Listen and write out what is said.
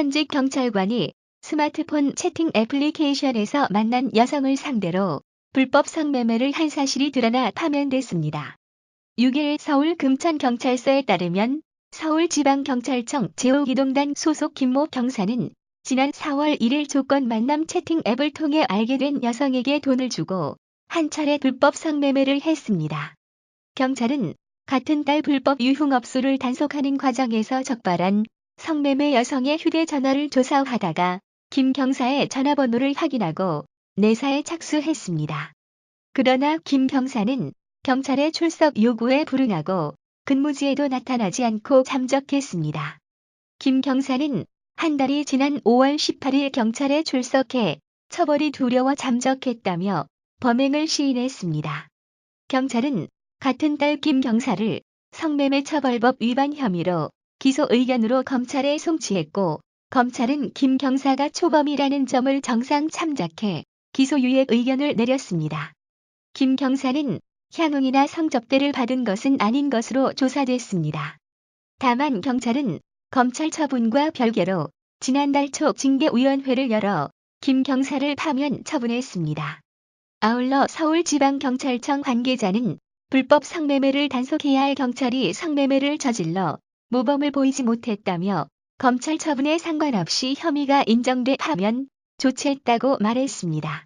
현직 경찰관이 스마트폰 채팅 애플리케이션에서 만난 여성을 상대로 불법 성매매를 한 사실이 드러나 파면됐습니다. 6일 서울 금천경찰서에 따르면 서울지방경찰청 제5기동단 소속 김모 경사는 지난 4월 1일 조건 만남 채팅 앱을 통해 알게 된 여성에게 돈을 주고 한 차례 불법 성매매를 했습니다. 경찰은 같은 달 불법 유흥업소를 단속하는 과정에서 적발한 성매매 여성의 휴대전화를 조사하다가 김 경사의 전화번호를 확인하고 내사에 착수했습니다. 그러나 김 경사는 경찰의 출석 요구에 불응하고 근무지에도 나타나지 않고 잠적했습니다. 김 경사는 한 달이 지난 5월 18일 경찰에 출석해 처벌이 두려워 잠적했다며 범행을 시인했습니다. 경찰은 같은 달 김 경사를 성매매 처벌법 위반 혐의로 기소 의견으로 검찰에 송치했고 검찰은 김 경사가 초범이라는 점을 정상 참작해 기소유예 의견을 내렸습니다. 김 경사는 향응이나 성접대를 받은 것은 아닌 것으로 조사됐습니다. 다만 경찰은 검찰 처분과 별개로 지난달 초 징계위원회를 열어 김 경사를 파면 처분했습니다. 아울러 서울지방경찰청 관계자는 불법 성매매를 단속해야 할 경찰이 성매매를 저질러 모범을 보이지 못했다며 검찰 처분에 상관없이 혐의가 인정돼 파면 조치했다고 말했습니다.